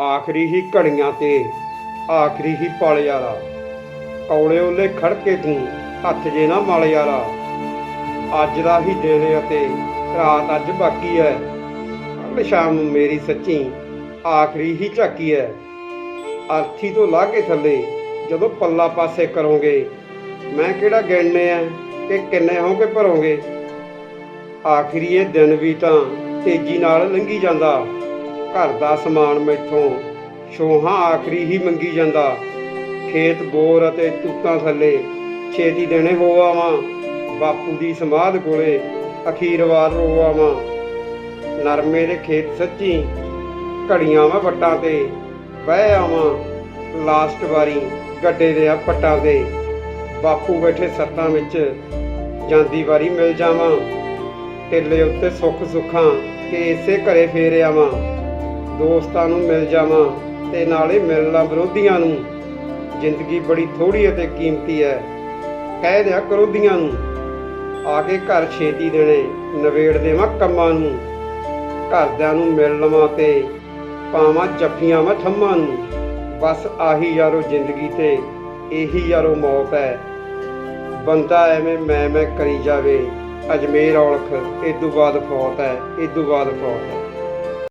ਆਖਰੀ ਹੀ ਘੜੀਆਂ ਤੇ, ਆਖਰੀ ਹੀ ਪਲ ਯਾਰਾ। ਕੌਲੇ ਉਹਲੇ ਖੜ ਕੇ ਤੂੰ, ਹੱਥ ਜੇ ਨਾ ਮਲ ਯਾਰਾ। ਅੱਜ ਦਾ ਹੀ ਦਿਨ ਅਤੇ ਰਾਤ ਅੱਜ ਬਾਕੀ ਹੈ। ਕੱਲ ਸ਼ਾਮ ਮੇਰੀ ਸੱਚੀ ਆਖਰੀ ਹੀ ਝਾਕੀ ਹੈ। ਅਰਥੀ ਤੋਂ ਲਾ ਕੇ ਥੱਲੇ, ਜਦੋਂ ਪੱਲਾ ਪਾਸੇ ਕਰੋਗੇ, ਮੈਂ ਕਿਹੜਾ ਗਿਣਨੇ ਆ ਕਿ ਕਿੰਨੇ ਹੋਗੇ ਭਰੋਗੇ? ਆਖਰੀ ਇਹ ਦਿਨ ਵੀ ਤਾਂ ਤੇਜ਼ੀ ਨਾਲ ਲੰਘੀ ਜਾਂਦਾ। ਘਰ ਦਾ ਸਮਾਨ ਮੈਥੋਂ ਸ਼ੋਹਾਂ ਆਖਰੀ ਹੀ ਮੰਗੀ ਜਾਂਦਾ। ਖੇਤ, ਬੋਰ ਅਤੇ ਤੂਤਾਂ ਥੱਲੇ ਛੇਤੀ ਦੇਣੇ ਹੋ ਆਵਾਂ। ਬਾਪੂ ਦੀ ਸਮਾਧ ਕੋਲੇ ਅਖੀਰ ਵਾਰ ਰੋ ਆਵਾਂ। ਨਰਮੇ ਦੇ ਖੇਤ ਸੱਚੀ ਘੜੀਆਂ ਮੈਂ ਵੱਟਾਂ ਤੇ ਬਹਿ ਆਵਾਂ। ਲਾਸਟ ਵਾਰੀ ਗੱਡੇ ਦੇ ਆ ਪੱਟਾਂ ਤੇ। ਬਾਪੂ ਬੈਠੇ ਸੱਤਾਂ ਵਿੱਚ, ਜਾਂਦੀ ਵਾਰੀ ਮਿਲ ਜਾਵਾਂ। ਢਿੱਲੇ ਉੱਤੇ ਸੁੱਖ ਸੁੱਖਾਂ ਕਿ ਇਸੇ ਘਰੇ ਫੇਰ ਆਵਾਂ। ਦੋਸਤਾਂ ਨੂੰ ਮਿਲ ਜਾਵਾਂ ਤੇ ਨਾਲੇ ਮਿਲਣਾ ਵਿਰੋਧੀਆਂ ਨੂੰ। ਜ਼ਿੰਦਗੀ ਬੜੀ ਥੋੜੀ ਅਤੇ ਕੀਮਤੀ ਹੈ। ਕਹਿ ਦਿਆ ਕਰੋਧੀਆਂ ਨੂੰ, ਆ ਕੇ ਘਰ ਛੇਤੀ ਦੇਣੇ ਨਵੇੜ ਦੇਵਾਂ ਕੰਮਾਂ ਨੂੰ। ਘਰਦਿਆਂ ਨੂੰ ਮਿਲ ਲਵਾਂ ਤੇ ਪਾਵਾਂ ਜੱਫੀਆਂ ਮੈਂ ਥੰਮਾਂ ਨੂੰ। ਬਸ ਆਹੀ ਯਾਰੋ ਜ਼ਿੰਦਗੀ ਤੇ ਇਹੀ ਯਾਰੋ ਮੌਤ ਹੈ। ਬੰਦਾ ਐਵੇਂ ਮੈਂ ਮੈਂ ਕਰੀ ਜਾਵੇ, ਅਜਮੇਰ ਔਲਖ ਇਦੋਂ ਬਾਅਦ ਫੌਤ ਹੈ ਇਦੋਂ ਬਾਅਦ ਫੌਤ ਹੈ।